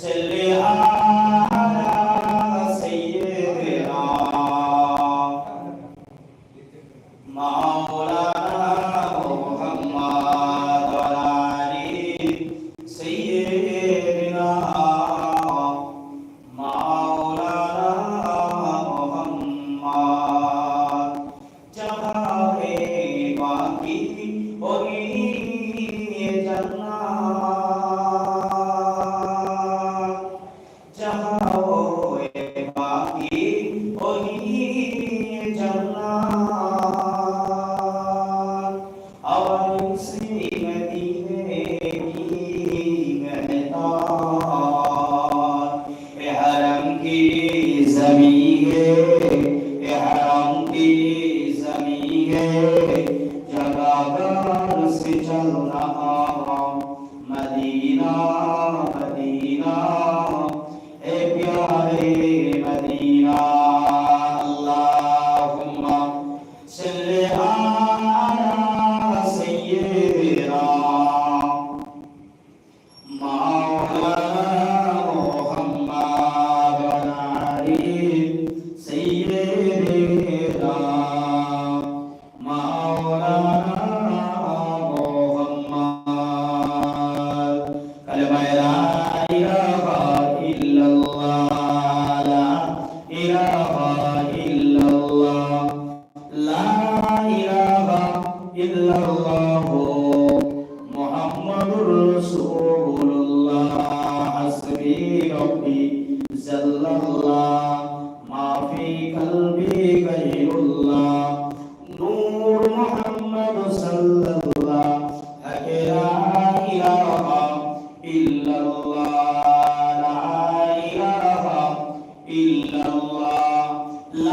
செல்வேஹா مدينة إلى ما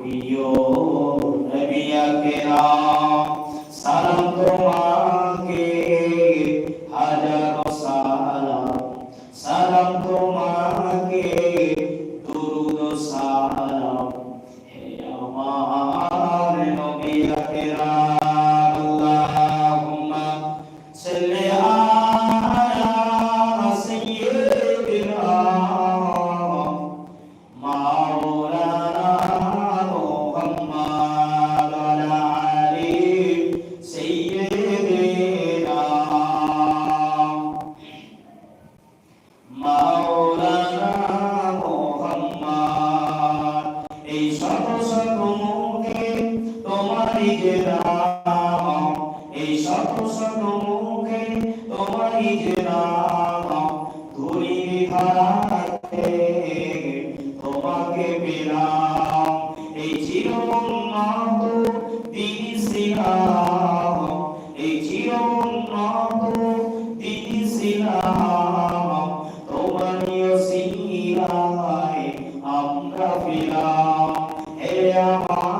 প্রিয় নবী আকরাম সালাম তোমাকে, হাজার সালাম। সালাম তোমাকে, দুরুদ সালাম। হে আমার নবী আকরাম Maro যে এই সর্বসর্ব মুখে তোমারই যে নাম, ধুলি ধারাতে তোমাকে পেলাম। এই এই চিরমন্নাথ দিদি শ্রীরাম তোমারীয় শ্রীরায় আমরা পেলাম। হে আমার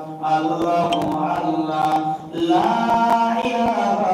الله الله. لا إله